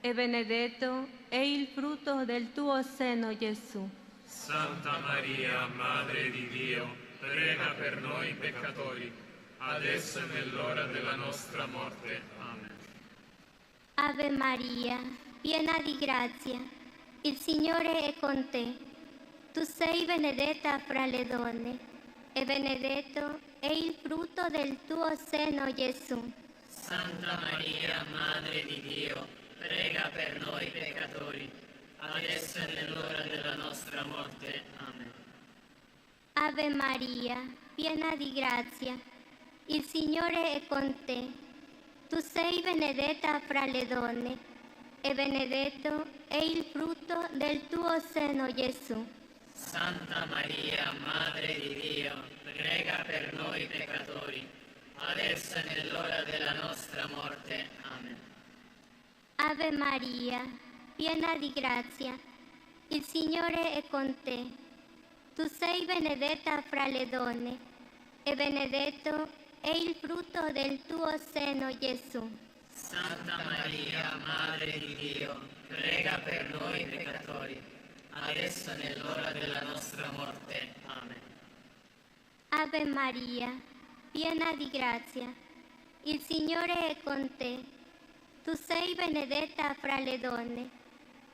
e benedetto è il frutto del tuo seno, Gesù. Santa Maria, Madre di Dio, prega per noi peccatori, adesso e nell'ora della nostra morte. Amen. Ave Maria, piena di grazia, il Signore è con te. Tu sei benedetta fra le donne, e benedetto è il frutto del tuo seno, Gesù. Santa Maria, Madre di Dio, prega per noi peccatori, adesso e nell'ora della nostra morte. Amen. Ave Maria, piena di grazia, il Signore è con te. Tu sei benedetta fra le donne, e benedetto è il frutto del tuo seno, Gesù. Santa Maria, Madre di Dio, prega per noi peccatori, adesso e nell'ora della nostra morte. Amen. Ave Maria, piena di grazia, il Signore è con te. Tu sei benedetta fra le donne, e benedetto è il frutto del tuo seno, Gesù. Santa Maria, Madre di Dio, prega per noi peccatori, adesso e nell'ora della nostra morte. Amen. Ave Maria, piena di grazia, il Signore è con te. Tu sei benedetta fra le donne,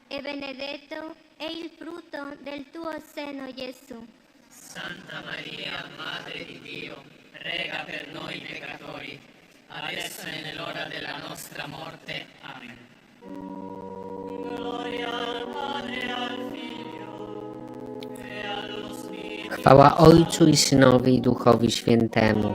e benedetto è il frutto del tuo seno, Gesù. Santa Maria, Madre di Dio, prega per noi peccatori, adesso e nell'ora della nostra morte. Amen. Gloria al Padre, al Figlio e allo Spirito, Chwała Ojcu i Synowi i Duchowi Świętemu.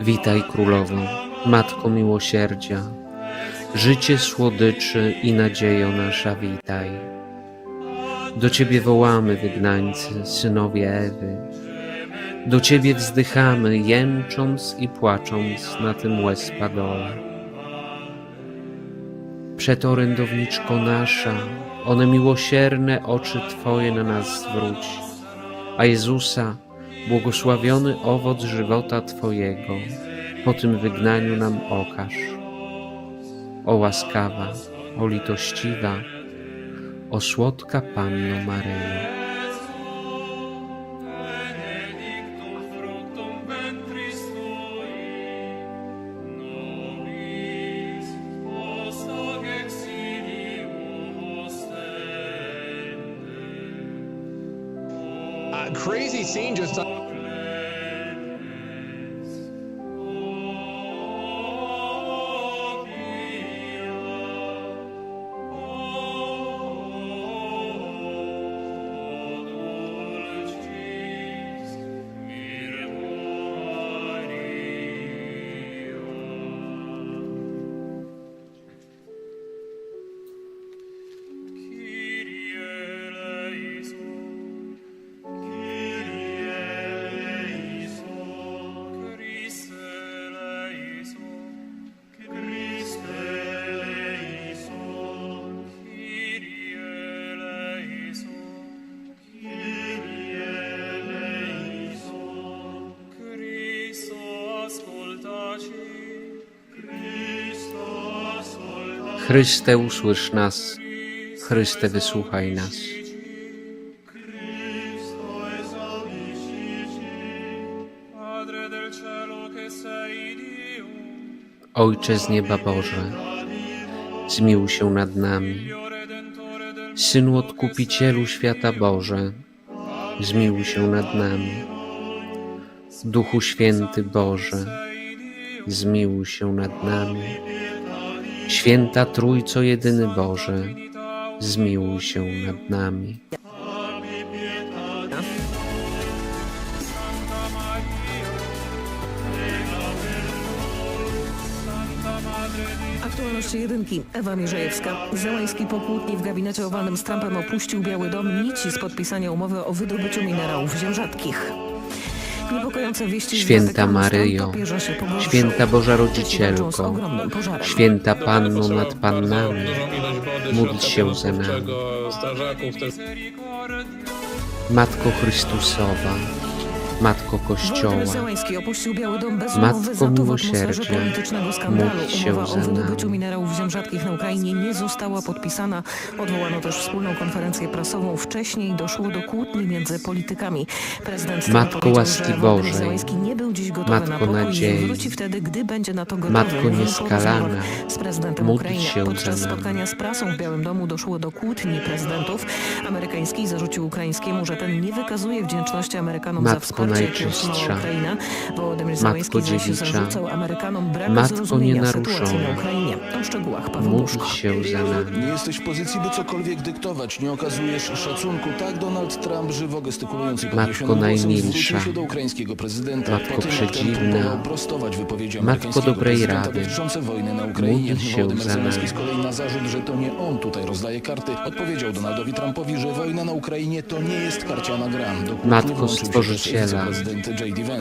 Witaj Królowo, Matko miłosierdzia, życie słodyczy i nadziejo nasza witaj. Do Ciebie wołamy, wygnańcy, synowie Ewy. Do Ciebie wzdychamy, jęcząc i płacząc na tym łez padole. Przeto orędowniczko nasza, one miłosierne oczy Twoje na nas zwróć, a Jezusa, błogosławiony owoc żywota Twojego, po tym wygnaniu nam okaż. O łaskawa, o litościwa, o słodka Panno Maryjo. seen just. Chryste, usłysz nas. Chryste, wysłuchaj nas. Ojcze z nieba Boże, zmiłuj się nad nami. Synu Odkupicielu świata Boże, zmiłuj się nad nami. Duchu Święty Boże, zmiłuj się nad nami. Święta Trójco Jedyny Boże, zmiłuj się nad nami. Aktualności jedynki. Ewa Mierzejewska. Zełański po kłótni w gabinecie owalnym z Trumpem opuścił Biały Dom nici z podpisania umowy o wydobyciu minerałów ziem Święta Maryjo. Święta Boża Rodzicielko. Święta Panno nad Pannami, módl się za nami. Matko Chrystusowa, Matko Kościoła, Matko za miłosierdzia, módl się za nami. minerałów ziem rzadkich na Ukrainie nie została podpisana. Odwołano też wspólną konferencję prasową. Wcześniej doszło do kłótni między politykami. Prezydent Matko łaski Bożej, Zełański nie był dziś gotowy Matko nadziei, wtedy, gdy będzie na to gotowy. Matko nieskalana, módl się Podczas za nami. spotkania z prasą w Białym Domu doszło do kłótni prezydentów. Amerykański zarzucił ukraińskiemu, że ten nie wykazuje wdzięczności Amerykanom za Matko wsparcie, jakie otrzymała Najczystsza, Matko Dziewicza, Matko nienaruszona, módl się za nami. Nie jesteś w pozycji, by cokolwiek dyktować. Nie okazujesz szacunku. Tak Donald Trump, żywo gestykulując i Matko najmilsza, zwrócił się do ukraińskiego prezydenta. Matko po tym, jak ten przedziwna, Matko amerykańskiego dobrej prezydenta rady, dotyczące wojny na Ukrainie. módl się za nami. na zarzut, że to nie on tutaj rozdaje karty, odpowiedział Donaldowi Trumpowi, że wojna na Ukrainie to nie jest karciana gra. Matko Stworzyciela,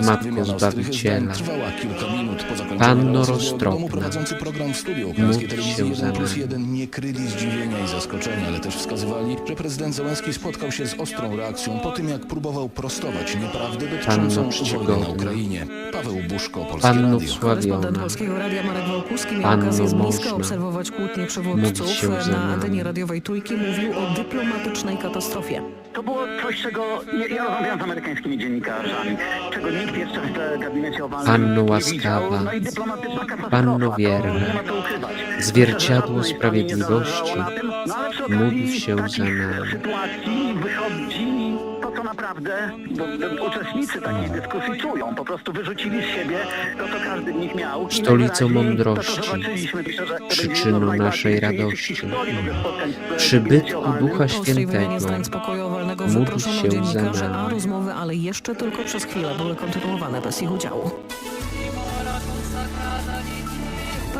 Matko Wymiana ostrych Zbawiciela, zdań trwała kilka minut. Po zakończeniu Panno roztropna, Domu prowadzący program w studiu ukraińskiej módl telewizji się 1 za plus nami. 1 nie kryli zdziwienia i zaskoczenia, ale też wskazywali, że prezydent Zełenski spotkał się z ostrą reakcją po tym, jak próbował prostować nieprawdę dotyczącą Panno wojny na Ukrainie. Paweł Buszko, Polskie Panno Radio. Wsławiona, Polskiego Radia Marek Wałkuski miał Panno okazję z bliska można, obserwować kłótnie módl przywódców. się za nami. antenie radiowej Trójki mówił o dyplomatycznej katastrofie. To było coś, czego nie, ja rozmawiałem z amerykańskimi dziennikarzami, czego nikt jeszcze w gabinecie owalnym Panno nie łaskawa. No i dyplomatyczna katastrofa. Panno to wierna, nie ma co ukrywać. zwierciadło Myślę, że żadnej stronie nie sprawiedliwości, na tym, no ale przy módl okazji się za takich nami. sytuacji wychodzi naprawdę bo, bo uczestnicy takiej dyskusji czują. Po prostu wyrzucili z siebie to, co każdy z nich miał. I Stolicą najwyraźniej mądrości, to, co zobaczyliśmy, myślę, że to będzie przyczyną z naszej radości, historii w ogóle spotkań w przybytku. Ducha Po ostrej wymianie Świętego, zdań z pokoju owalnego módl wyproszono się za a nami. rozmowy, ale jeszcze tylko przez chwilę, były kontynuowane bez ich udziału.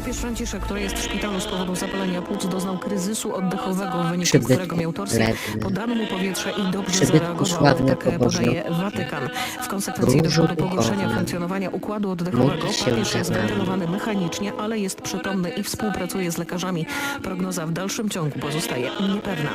Papież Franciszek, który jest w szpitalu z powodu zapalenia płuc, doznał kryzysu oddechowego, w wyniku Przybytku którego miał torsję. Podano mu powietrze i dobrze Przybytku zareagował, sławny tak pobożny podaje Watykan. W konsekwencji Różu doszło do pogorszenia funkcjonowania układu oddechowego. Módl się Papież za jest nami. wentylowany mechanicznie, ale jest przytomny i współpracuje z lekarzami. Prognoza w dalszym ciągu pozostaje niepewna.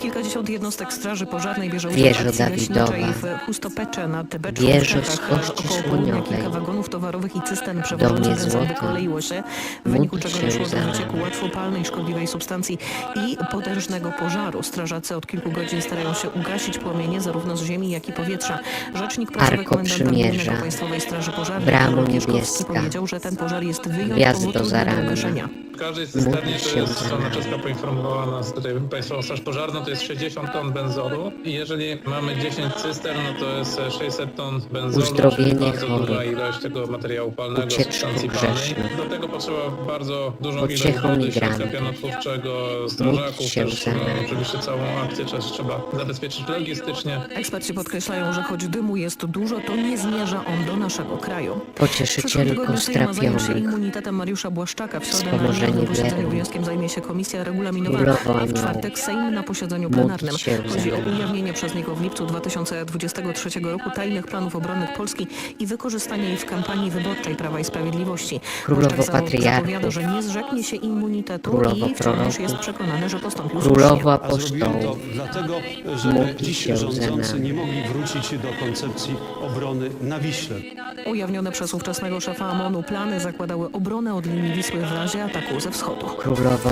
Kilkadziesiąt jednostek straży pożarnej bierze udział w Wieżo akcji Dawidowa. leśniczej w Pustopecze nad Beczką Wieżo w z kości Około południa słoniowej. kilka wagonów towarowych i cystern benzyny złoty. wykoleiło się, w wyniku czego doszło do wycieku łatwopalnej szkodliwej substancji i potężnego pożaru. Strażacy od kilku godzin starają się ugasić płomienie zarówno z ziemi, jak i powietrza. Rzecznik prasowy Arko komendanta Przymierza. Państwowej Straży Pożarnej Bramo niebieska. powiedział, że ten pożar jest wyjątkowo trudny do zaranna. Każdej cysternie to jest, strona czeska poinformowała nas, tutaj Straż Pożarną, to jest 60 ton benzoru i jeżeli mamy 10 cystern, no to jest 600 ton benzolu, Uzdrowienie czyli bardzo chorych. duża ilość tego materiału palnego, Ucieczku substancji palnej. grzesznych. Do tego potrzeba bardzo dużą ilość Pociechą wody, migrantów. środka pianotwórczego, strażaków, się też no, oczywiście całą akcję też trzeba zabezpieczyć logistycznie. Eksperci podkreślają, że choć dymu jest dużo, to nie zmierza on do naszego kraju. Pocieszycielko tygodniu Sejm ma zająć się strapionych, immunitetem Mariusza Błaszczaka. W środę na Posiedzeniu wiernych. wnioskiem zajmie się komisja regulaminowa, a w Anioł. czwartek Sejm na posiedzeniu plenarnym. Chodzi o ujawnienie przez niego w lipcu 2023 roku tajnych planów obronnych Polski i wykorzystanie ich w kampanii wyborczej Prawa i Sprawiedliwości. Królowo zapowiada, że nie zrzeknie się immunitetu Królowo i wciąż jest przekonany, że postąpił Królowo słusznie. A zrobiłem to apostołów, dlatego, że dziś rządzący nie mogli wrócić do koncepcji obrony na Wiśle. Ujawnione przez ówczesnego szefa AMON-u plany zakładały obronę od linii Wisły w razie ataku ze wschodu. królowo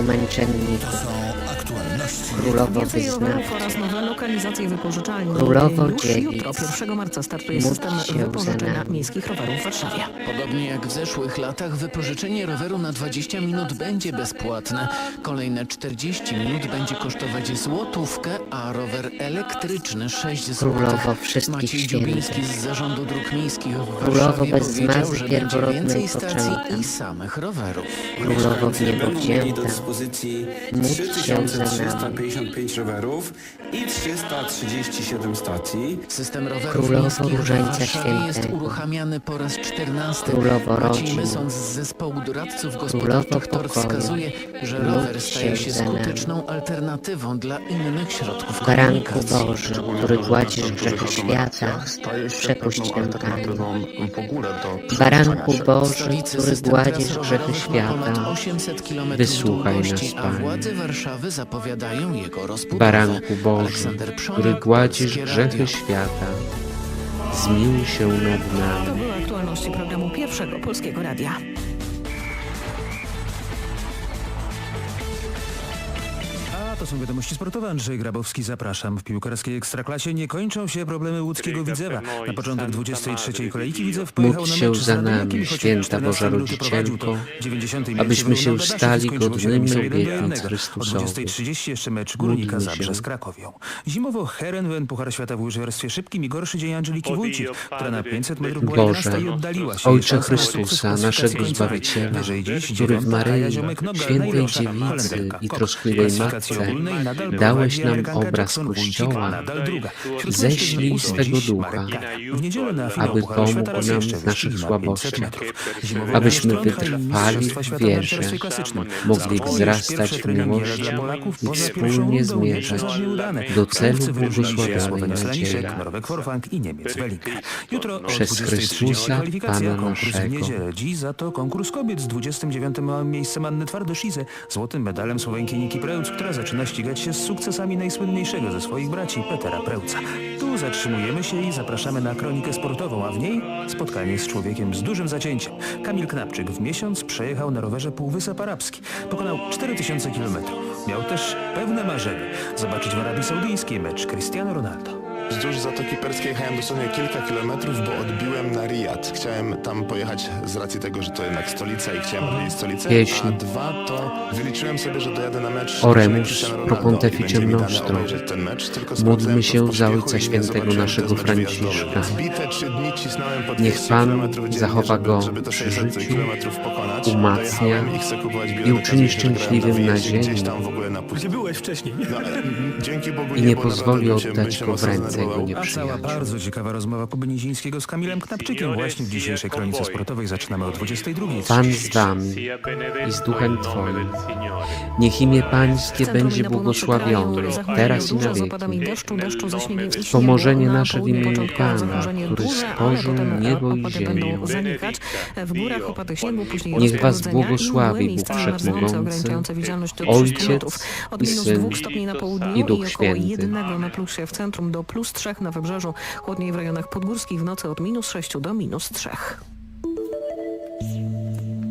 Wiadomości. Królowo Więcej wyznacza. rowerów oraz nowe lokalizacje wypożyczalni. Królowo Już jutro, 1 marca, startuje system wypożyczenia nami. miejskich rowerów w Warszawie. Podobnie jak w zeszłych latach, wypożyczenie roweru na 20 minut będzie bezpłatne. Kolejne 40 minut będzie kosztować złotówkę, a rower elektryczny 6 zł. Królowo wszystkich Maciej Dziubiński świętych. z Zarządu Dróg Miejskich w Królowo Warszawie bez powiedział, że będzie więcej stacji poczęta. i samych rowerów. Królowo w niebo do wzięta. dyspozycji Módl się za 355 rowerów i 337 stacji. System rowerów Królowo Różańca Świętej. jest uruchamiany po raz 14. Królowo Marcin rodzin. Z zespołu doradców gospodarczych TOR wskazuje, że rower staje się skuteczną alternatywą dla innych środków Baranku. Boży, który gładzisz grzechy świata, przepuść tę karę. Baranku Boży, który gładzisz grzechy świata, wysłuchaj długości, nas, a władze Warszawy zapowiadają Baranku Boży, który gładzisz grzechy świata, zmiłuj się nad To nami. były aktualności programu Pierwszego Polskiego Radia. To są wiadomości sportowe. Andrzej Grabowski, zapraszam. W piłkarskiej Ekstraklasie nie kończą się problemy łódzkiego Widzewa. Na początek 23 kolejki Widzew pojechał Módl na się mecz z za nami, święta 14 Boża Rodzicielko, 90 minucie abyśmy się stali skończyło się godnymi remisem 1 do obietnic 1. O Chrystusowych. 20.30 jeszcze mecz Górnika Zabrze z Krakowią. Zimowo Herenwen Puchar Świata w łyżwiarstwie szybkim i gorszy dzień Angeliki Wójcik, która na 500 metrów była Boże, 11 i oddaliła się. Ojcze na Chrystusa, naszego końcowej. Zbawiciela, który w Maryi, świętej dziewicy i troskliwej Matce, dałeś nam obraz Kościoła. Ześlij ósmy dziś ducha, aby pomógł nam w naszych wyścigi na 500 słabościach, abyśmy wytrwali w wierze, mogli wzrastać w miłości i wspólnie zmierzać do celu błogosławionej nadziei. Przez 20.30 Chrystusa, Pana naszego. niedzielę. Dziś za to konkurs kobiet z 29. małym miejscem Anny Twardoszize, złotym medalem Słowenki Niki Prełc, która zaczyna ścigać się z sukcesami najsłynniejszego ze swoich braci, Petera Prełca. Tu zatrzymujemy się i zapraszamy na kronikę sportową, a w niej spotkanie z człowiekiem z dużym zacięciem. Kamil Knapczyk w miesiąc przejechał na rowerze Półwysep Arabski. Pokonał 4000 km. Miał też pewne marzenie zobaczyć w Arabii Saudyjskiej mecz Cristiano Ronaldo. Wzdłuż Zatoki Perskiej jechałem dosłownie kilka kilometrów, bo odbiłem na Riyad. Chciałem tam pojechać z racji tego, że to jednak stolica i chciałem odwiedzić stolicę. Pieśń. A dwa to wyliczyłem sobie, że dojadę na mecz Oremus Cristiano Ronaldo i pontificem będzie mi dane nostrum. obejrzeć ten mecz, tylko Módlmy to się w za pośpiechu Ojca i nie Świętego zobaczyłem, naszego to jest mecz wyjazdowy. Franciszka. Zbite trzy dni cisnąłem po Niech 200 Pan kilometrów dziennie, zachowa żeby, go żeby to przy 600 życiu, kilometrów pokonać. umacnia Dojechałem i chcę kupować uczyni grałem szczęśliwym na wyjeździe Gdzieś ziemi. tam w ogóle na pustyni. Gdzie byłeś wcześniej? No, ale, mm, dzięki Bogu i nie pozwoli oddać go w mocno zdenerwował. jego A cała bardzo ciekawa rozmowa Kuby Nizińskiego z Kamilem Knapczykiem właśnie w dzisiejszej kronice sportowej. Zaczynamy o 22.00. Pan z wami i z duchem Twoim. Niech imię Pańskie będzie błogosławione, teraz i na wieki. Wspomożenie Na nasze w imieniu Pana, który stworzył niebo i ziemię. Niech was błogosławi Bóg Wszechmogący, ograniczające widzialność do 300 Ojciec i Syn 2 stopni na południu i Duch Święty. Plus 3 na wybrzeżu. Chłodniej w rejonach podgórskich w nocy od minus 6 do minus 3.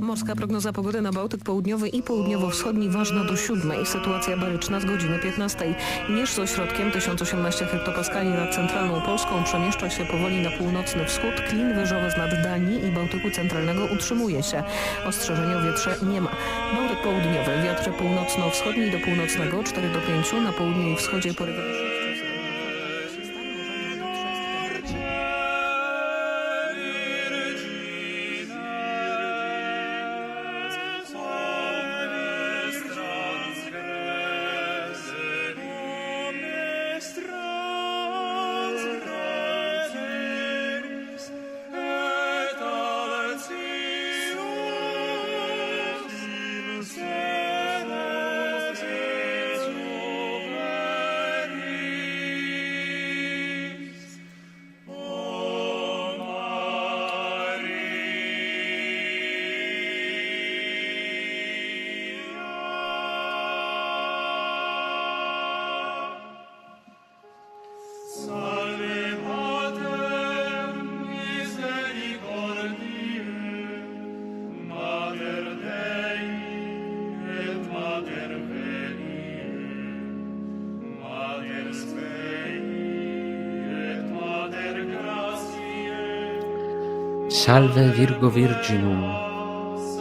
Morska prognoza pogody na Bałtyk Południowy i Południowo-Wschodni ważna do siódmej. Sytuacja baryczna z godziny 15. Mierz z ośrodkiem 1018 hektopaskali nad centralną Polską przemieszcza się powoli na północny wschód. Klin wyżowy z nad Danii i Bałtyku Centralnego utrzymuje się. Ostrzeżenia o wietrze nie ma. Bałtyk Południowy, wiatr północno-wschodni do północnego 4 do 5, na południu i wschodzie porywy Salve Virgo Virginum,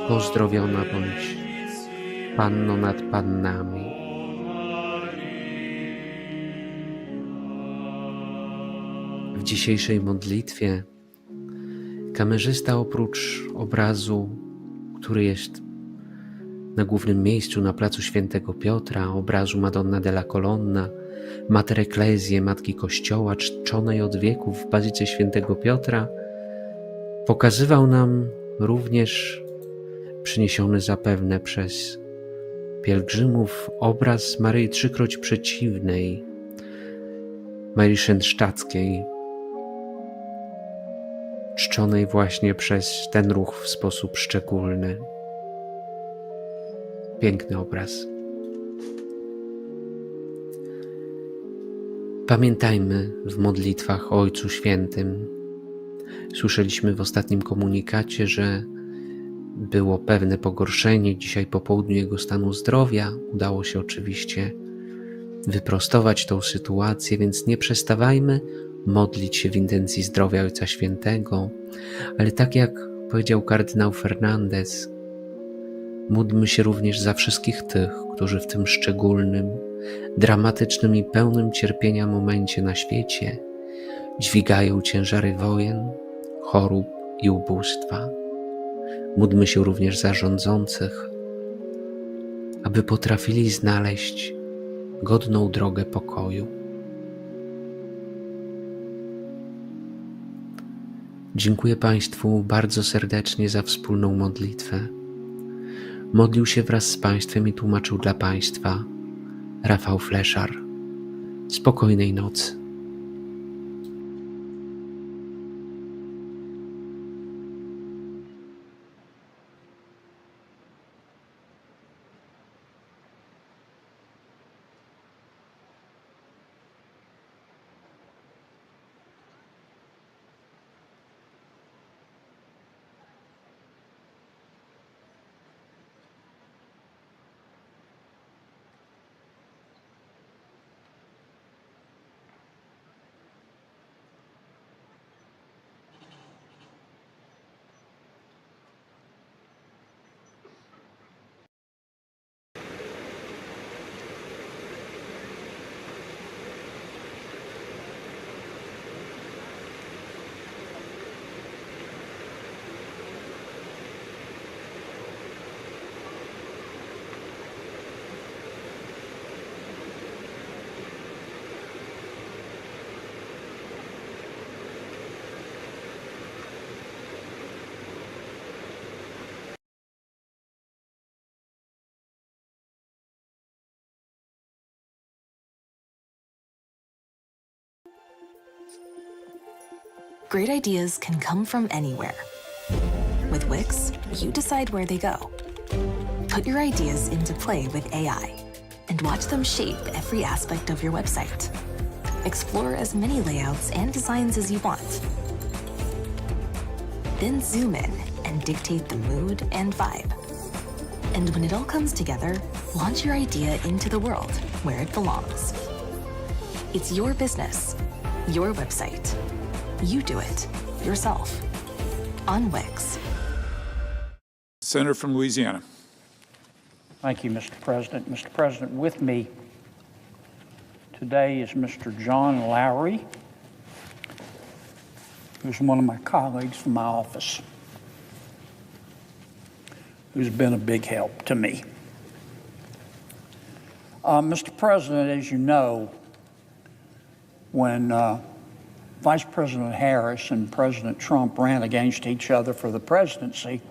pozdrowiona bądź Panno nad Pannami. W dzisiejszej modlitwie kamerzysta oprócz obrazu, który jest Na głównym miejscu na placu Świętego Piotra, obrazu Madonna della Colonna, Mater Ecclesiae, Matki Kościoła, czczonej od wieków w bazyce Świętego Piotra, pokazywał nam również przyniesiony zapewne przez pielgrzymów obraz Maryi Trzykroć Przeciwnej, Marii Szentsztackiej, czczonej właśnie przez ten ruch w sposób szczególny. Piękny obraz. Pamiętajmy w modlitwach Ojcu Świętym. Słyszeliśmy w ostatnim komunikacie, że było pewne pogorszenie dzisiaj po południu jego stanu zdrowia. Udało się oczywiście wyprostować tą sytuację, więc nie przestawajmy modlić się w intencji zdrowia Ojca Świętego, ale tak jak powiedział kardynał Fernandez, módlmy się również za wszystkich tych, którzy w tym szczególnym, dramatycznym i pełnym cierpienia momencie na świecie dźwigają ciężary wojen, chorób i ubóstwa. Módlmy się również za rządzących, aby potrafili znaleźć godną drogę pokoju. Dziękuję Państwu bardzo serdecznie za wspólną modlitwę. Modlił się wraz z Państwem i tłumaczył dla Państwa Rafał Fleszar. Spokojnej nocy. Great ideas can come from anywhere. With Wix, you decide where they go. Put your ideas into play with AI and watch them shape every aspect of your website. Explore as many layouts and designs as you want. Then zoom in and dictate the mood and vibe. And when it all comes together, launch your idea into the world where it belongs. It's your business, your website. You do it yourself on Wix. Senator from Louisiana. Thank you, Mr. President. Mr. President, with me today is Mr. John Lowry, who's one of my colleagues from my office, who's been a big help to me. Uh, Mr. President, as you know, when uh, Vice President Harris and President Trump ran against each other for the presidency,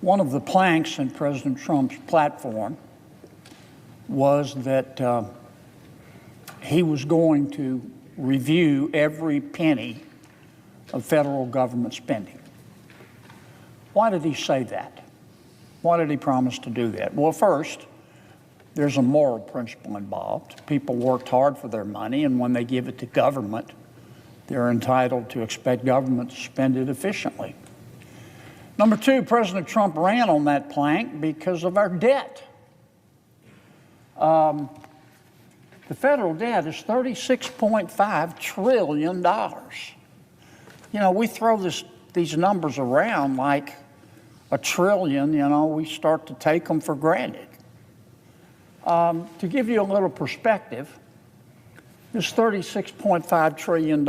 one of the planks in President Trump's platform was that uh, he was going to review every penny of federal government spending. Why did he say that? Why did he promise to do that? Well, first, there's a moral principle involved. People worked hard for their money, and when they give it to government, they're entitled to expect government to spend it efficiently. Number two, President Trump ran on that plank because of our debt. Um, the federal debt is $36.5 trillion. You know, we throw this, these numbers around like a trillion, you know, we start to take them for granted. Um, to give you a little perspective, is $36.5 trillion.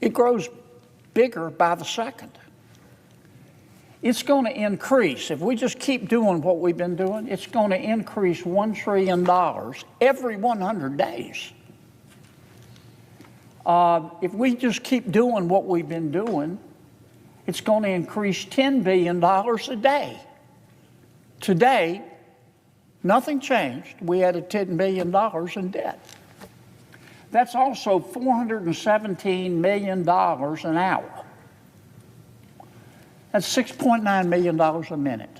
It grows bigger by the second. it's going to increase. If we just keep doing what we've been doing, it's going to increase $1 trillion every 100 days. Uh, if we just keep doing what we've been doing, it's going to increase $10 billion a day. Today, nothing changed. We added $10 billion in debt. That's also $417 million an hour. That's $6.9 million a minute.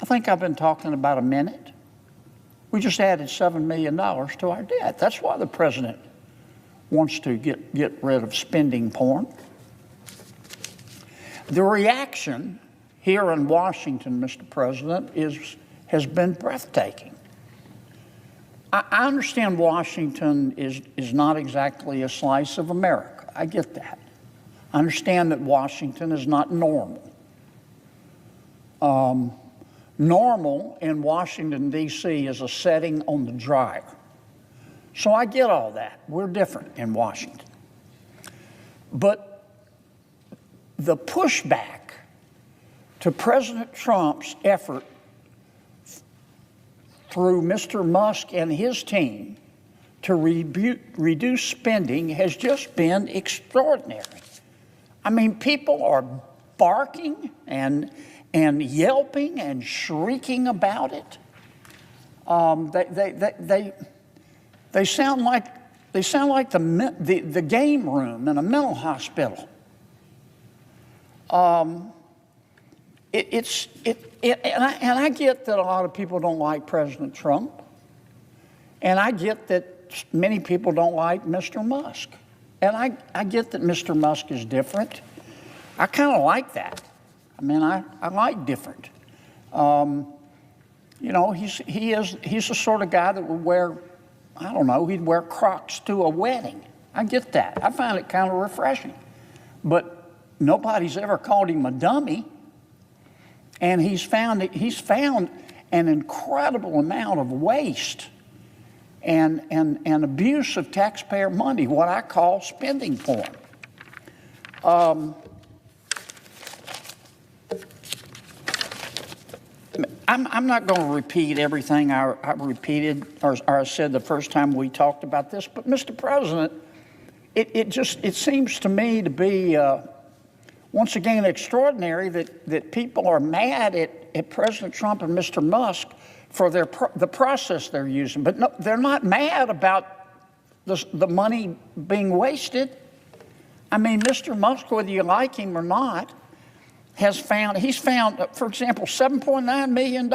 I think I've been talking about a minute. We just added $7 million to our debt. That's why the president wants to get, get rid of spending porn. The reaction here in Washington, Mr. President, is, has been breathtaking. I, I understand Washington is, is not exactly a slice of America. I get that. I understand that Washington is not normal. Um, normal in Washington, D.C. is a setting on the dryer. So I get all that. We're different in Washington. But the pushback to President Trump's effort through Mr. Musk and his team to rebu- reduce spending has just been extraordinary. I mean, people are barking and, and yelping and shrieking about it. Um, they, they, they, they, they sound like, they sound like the, the, the game room in a mental hospital. Um, it, it's, it, it, and, I, and I get that a lot of people don't like President Trump. And I get that many people don't like Mr. Musk. And I, I get that Mr. Musk is different. I kind of like that. I mean, I, I like different. Um, you know, he's, he is, he's the sort of guy that would wear, I don't know, he'd wear Crocs to a wedding. I get that. I find it kind of refreshing. But nobody's ever called him a dummy. And he's found, he's found an incredible amount of waste and, and, and abuse of taxpayer money, what I call spending porn. Um, I'm, I'm not going to repeat everything I, I repeated or, or I said the first time we talked about this, but Mr. President, it, it just it seems to me to be uh, once again extraordinary that, that people are mad at, at President Trump and Mr. Musk for their pro- the process they're using, but no, they're not mad about the, the money being wasted. I mean, Mr. Musk, whether you like him or not, has found, he's found, for example, $7.9 million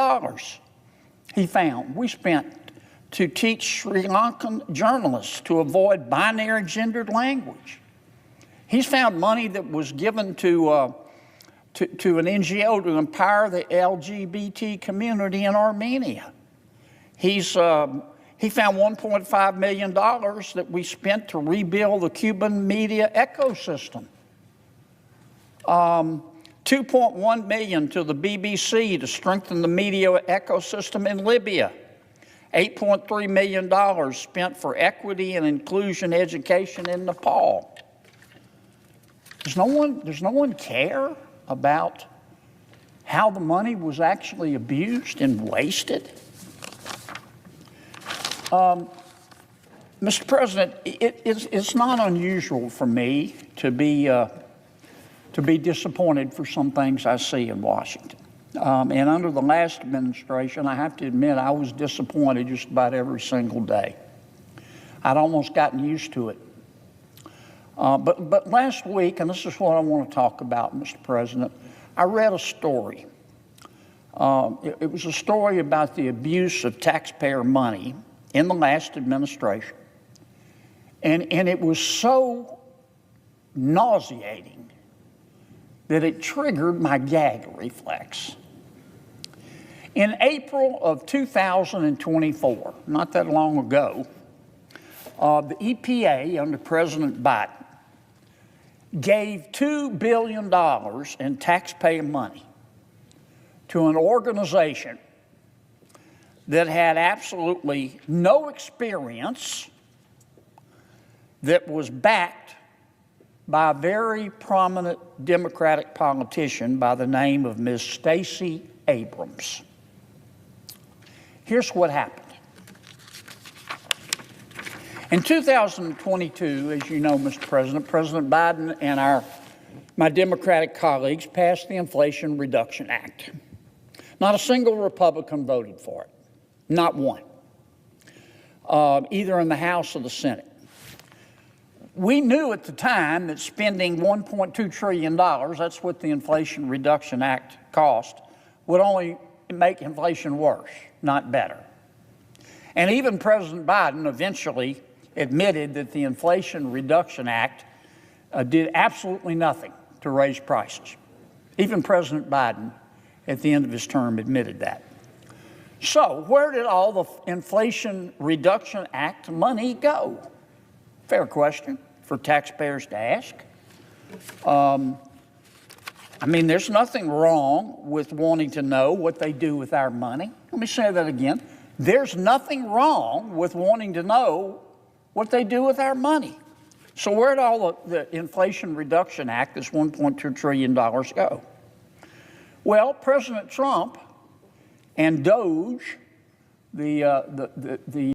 he found we spent to teach Sri Lankan journalists to avoid binary gendered language. He's found money that was given to, uh, to, to, an NGO to empower the LGBT community in Armenia. He's, um, he found $1.5 million that we spent to rebuild the Cuban media ecosystem. Um, 2.1 million to the BBC to strengthen the media ecosystem in Libya. $8.3 million spent for equity and inclusion education in Nepal. Does no one, does no one care about how the money was actually abused and wasted? Um, Mr. President, it, it's, it's, not unusual for me to be, uh, to be disappointed for some things I see in Washington. Um, and under the last administration, I have to admit, I was disappointed just about every single day. I'd almost gotten used to it. Uh, but, but last week, and this is what I want to talk about, Mr. President, I read a story. Uh, it, it was a story about the abuse of taxpayer money in the last administration. And, and it was so nauseating that it triggered my gag reflex. In April of 2024, not that long ago, uh, the EPA under President Biden gave $2 billion in taxpayer money to an organization that had absolutely no experience, that was backed by a very prominent Democratic politician by the name of Ms. Stacey Abrams. Here's what happened. In 2022, as you know, Mr. President, President Biden and our my Democratic colleagues passed the Inflation Reduction Act. Not a single Republican voted for it, not one, uh, either in the House or the Senate. We knew at the time that spending $1.2 trillion, that's what the Inflation Reduction Act cost, would only make inflation worse, not better. And even President Biden eventually admitted that the Inflation Reduction Act uh, did absolutely nothing to raise prices. Even President Biden, at the end of his term, admitted that. So, where did all the Inflation Reduction Act money go? Fair question for taxpayers to ask. Um, I mean, there's nothing wrong with wanting to know what they do with our money. Let me say that again. There's nothing wrong with wanting to know what they do with our money. So, where did all the, the Inflation Reduction Act, this $1.2 trillion, go? Well, President Trump and Doge, the, uh, the, the, the